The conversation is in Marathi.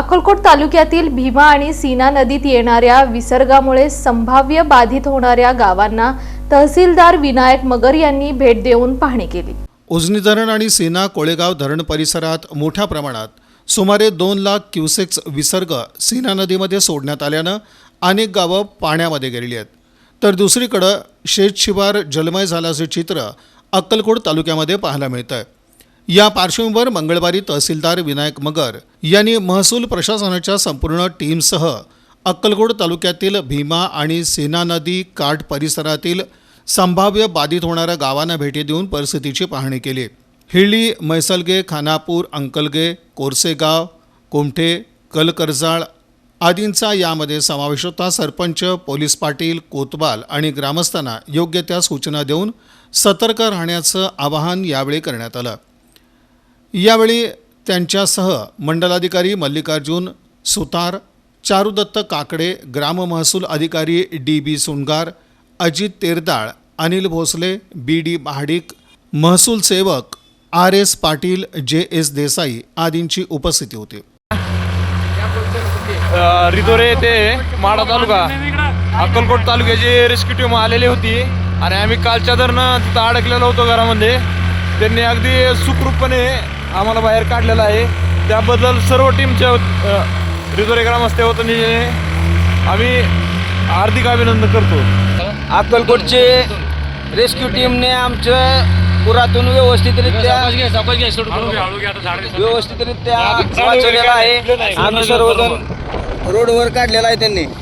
अक्कलकोट तालुक्यातील भीमा आणि सीना नदीत येणाऱ्या विसर्गामुळे संभाव्य बाधित होणाऱ्या गावांना तहसीलदार विनायक मगर यांनी भेट देऊन पाहणी केली. उजनी धरण आणि सीना कोळेगाव धरण परिसरात मोठ्या प्रमाणात सुमारे दोन लाख क्युसेक्स विसर्ग सीना नदीमध्ये सोडण्यात आल्यानं अनेक गावं पाण्यामध्ये गेलेली आहेत. तर दुसरीकडं शेतशिवार जलमय झाल्याचे चित्र अक्कलकोट तालुक्यामध्ये पाहायला मिळतं आहे या पार्श्वभूमीवर मंगळवारी तहसीलदार विनायक मगर यांनी महसूल प्रशासनाच्या संपूर्ण टीमसह अक्कलकोट तालुक्यातील भीमा आणि सेना नदी काठ परिसरातील संभाव्य बाधित होणाऱ्या गावांना भेटी देऊन परिस्थितीची पाहणी केली. हिळी मैसलगे खानापूर अंकलगे कोरसेगाव कोमठे कलकरजाळ आदींचा यामध्ये समावेश होता. सरपंच पोलीस पाटील कोतवाल आणि ग्रामस्थांना योग्य त्या सूचना देऊन सतर्क राहण्याचं आवाहन यावेळी करण्यात आलं. यावेळी त्यांच्यासह मंडलाधिकारी मल्लिकार्जुन सुतार चारुदत्त काकडे ग्राम महसूल अधिकारी D B Sungar Ajit Terdal Anil Bhosale B D Mahadik महसूल सेवक आर एस पाटील जे एस देसाई आदींची उपस्थिती होती. रिदोरे रिधोरे ते माडा तालुका अक्कलकोट तालुक्याची रेस्क्यू टीम आलेली होती आणि आम्ही कालच्या दरनं तिथं अडकलेलो होतो घरामध्ये. त्यांनी अगदी सुखरूपपणे आम्हाला बाहेर काढलेलं आहे. त्याबद्दल सर्व टीमच्या अ, रिधोरे ग्रामस्थ वतीने आम्ही हार्दिक अभिनंदन करतो. अक्कलकोटचे रेस्क्यू टीमने आमचं पुरातून व्यवस्थितरित्या व्यवस्थितरित्या वाचवलेलं आहे. आम्ही सर्वजण रोडवर काढलेला आहे त्यांनी.